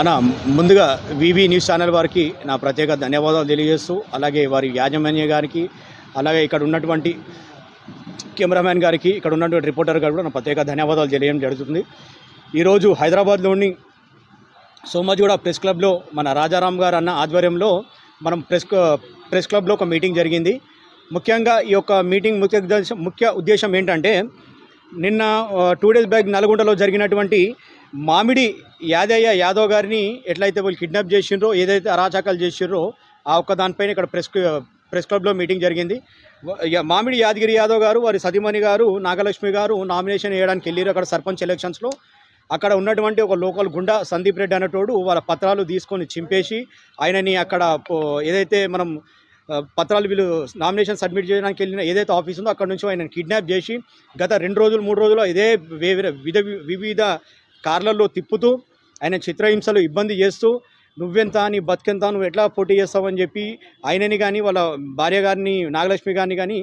అన్న ముందుగా వివి news channel వారికి నా ప్రత్యేక ధన్యవాదాలు తెలియజేస్తూ అలాగే వారి యాజమాన్య గారికి అలాగే ఇక్కడ ఉన్నటువంటి కెమెరామ్యాన్ గారికి ఇక్కడ ఉన్నటువంటి రిపోర్టర్ గారు కూడా నా ప్రత్యేక ధన్యవాదాలు తెలియడం జరుగుతుంది. ఈరోజు హైదరాబాద్లోని సోమజూడ ప్రెస్ క్లబ్లో మన రాజారాం గారు అన్న ఆధ్వర్యంలో మనం ప్రెస్ ప్రెస్ క్లబ్లో ఒక మీటింగ్ జరిగింది. ముఖ్యంగా ఈ యొక్క మీటింగ్ ముఖ్య ముఖ్య ఉద్దేశం ఏంటంటే నిన్న టూ డేస్ బ్యాక్ నల్గొండలో జరిగినటువంటి మామిడి యాదయ్య యాదవ్ గారిని ఎట్లయితే వాళ్ళు కిడ్నాప్ చేసిండ్రో ఏదైతే అరాచకాలు చేసిండ్రో ఆ ఒక్క దానిపైన ఇక్కడ ప్రెస్ ప్రెస్ క్లబ్లో మీటింగ్ జరిగింది. మామిడి యాదగిరి యాదవ్ గారు వారి సతీమణి గారు నాగలక్ష్మి గారు నామినేషన్ వేయడానికి వెళ్ళారు అక్కడ సర్పంచ్ ఎలక్షన్స్లో. అక్కడ ఉన్నటువంటి ఒక లోకల్ గుండా సందీప్ రెడ్డి అనేటోడు వాళ్ళ పత్రాలు తీసుకొని చింపేసి ఆయనని అక్కడ ఏదైతే మనం పత్రాలు వీళ్ళు నామినేషన్ సబ్మిట్ చేయడానికి వెళ్ళిన ఏదైతే ఆఫీస్ ఉందో అక్కడ నుంచి ఆయన కిడ్నాప్ చేసి గత రెండు రోజులు మూడు రోజులు ఇదే వివిధ విధ వివిధ కార్లలో తిప్పుతూ ఆయన చిత్రహింసలు ఇబ్బంది చేస్తూ నువ్వెంత నీ బతికెంత నువ్వు ఎట్లా పోటీ చేస్తావని చెప్పి ఆయనని కానీ వాళ్ళ భార్య గారిని నాగలక్ష్మి గారిని కానీ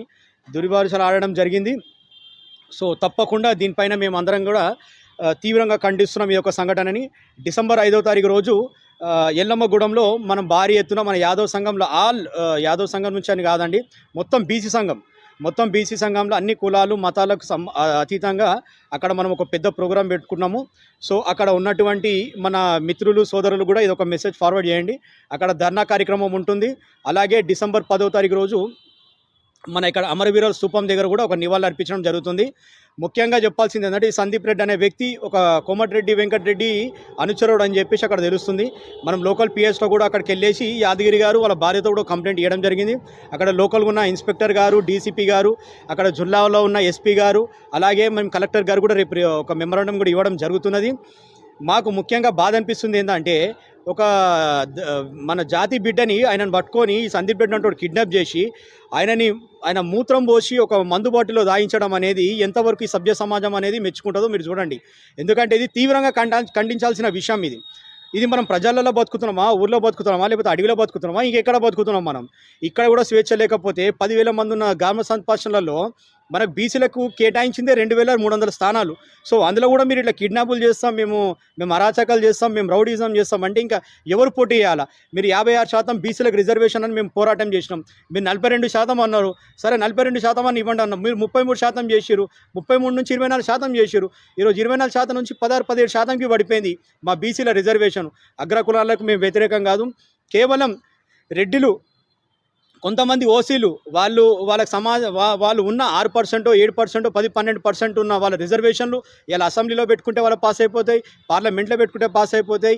దురిబారుసలు ఆడడం జరిగింది. సో తప్పకుండా దీనిపైన మేము అందరం కూడా తీవ్రంగా ఖండిస్తున్నాం ఈ యొక్క సంఘటనని. డిసెంబర్ ఐదో తారీఖు రోజు ఎల్లమ్మగూడెంలో మనం భారీ ఎత్తున మన యాదవ్ సంఘంలో ఆల్ యాదవ్ సంఘం నుంచి అని కాదండి మొత్తం బీసీ సంఘం మొత్తం బీసీ సంఘంలో అన్ని కులాలు మతాలకు సం అతీతంగా అక్కడ మనం ఒక పెద్ద ప్రోగ్రాం పెట్టుకున్నాము. సో అక్కడ ఉన్నటువంటి మన మిత్రులు సోదరులు కూడా ఇది ఒక మెసేజ్ ఫార్వర్డ్ చేయండి. అక్కడ ధర్నా కార్యక్రమం ఉంటుంది. అలాగే డిసెంబర్ పదో తారీఖు రోజు మన ఇక్కడ అమరవీరుల స్థూపం దగ్గర కూడా ఒక నివాళులు అర్పించడం జరుగుతుంది. ముఖ్యంగా చెప్పాల్సింది ఏంటంటే ఈ సందీప్ రెడ్డి అనే వ్యక్తి ఒక కోమటిరెడ్డి వెంకటరెడ్డి అనుచరుడు అని చెప్పేసి అక్కడ తెలుస్తుంది. మనం లోకల్ పిఎస్లో కూడా అక్కడికి వెళ్ళేసి యాదగిరి గారు వాళ్ళ భార్యతో కూడా కంప్లైంట్ ఇవ్వడం జరిగింది. అక్కడ లోకల్గా ఉన్న ఇన్స్పెక్టర్ గారు డీసీపీ గారు అక్కడ జిల్లాలో ఉన్న ఎస్పీ గారు అలాగే మేము కలెక్టర్ గారు కూడా రేపు ఒక మెమరాండం కూడా ఇవ్వడం జరుగుతున్నది. మాకు ముఖ్యంగా బాధ అనిపిస్తుంది ఏంటంటే ఒక మన జాతి బిడ్డని ఆయనను పట్టుకొని ఈ సందీప్ రెడ్డి అంటూ కిడ్నాప్ చేసి ఆయనని ఆయన మూత్రం పోసి ఒక మందు బాటిల్లో దాయించడం అనేది ఎంతవరకు ఈ సభ్య సమాజం అనేది మెచ్చుకుంటుందో మీరు చూడండి. ఎందుకంటే ఇది తీవ్రంగా ఖండా ఖండించాల్సిన విషయం ఇది. ఇది మనం ప్రజలలో బతుకుతున్నామా ఊర్లో బతుకుతున్నామా లేకపోతే అడవిలో బతుకుతున్నామా ఇంకెక్కడ బతుకుతున్నాం మనం? ఇక్కడ కూడా స్వేచ్ఛ లేకపోతే పదివేల మంది ఉన్న గ్రామ సంపాషణలలో మనకు బీసీలకు కేటాయించిందే రెండు వేల మూడు వందల స్థానాలు. సో అందులో కూడా మీరు ఇట్లా కిడ్నాపులు చేస్తాం మేము మేము అరాచకాలు చేస్తాం మేము రౌడీజం చేస్తాం అంటే ఇంకా ఎవరు పోటీ చేయాలా? మీరు యాభై ఆరు శాతం బీసీలకు రిజర్వేషన్ అని మేము పోరాటం చేసినాం. మీరు నలభై రెండు శాతం అన్నారు. సరే నలభై రెండు శాతం అని ఇవ్వండి అన్నాం. మీరు ముప్పై మూడు శాతం చేసిరు ముప్పై మూడు నుంచి ఇరవై నాలుగు శాతం చేసిరు ఈరోజు ఇరవై నాలుగు శాతం నుంచి పదహారు పదిహేడు శాతంకి పడిపోయింది మా బీసీల రిజర్వేషన్. అగ్రకులాలకు మేము వ్యతిరేకం కాదు. కేవలం రెడ్డిలు కొంతమంది ఓసీలు వాళ్ళు వాళ్ళకి సమాజ వాళ్ళు ఉన్న ఆరు పర్సెంట్ ఏడు పర్సెంట్ పది పన్నెండు పర్సెంట్ ఉన్న వాళ్ళ రిజర్వేషన్లు ఇలా అసెంబ్లీలో పెట్టుకుంటే వాళ్ళు పాస్ అయిపోతాయి పార్లమెంట్లో పెట్టుకుంటే పాస్ అయిపోతాయి.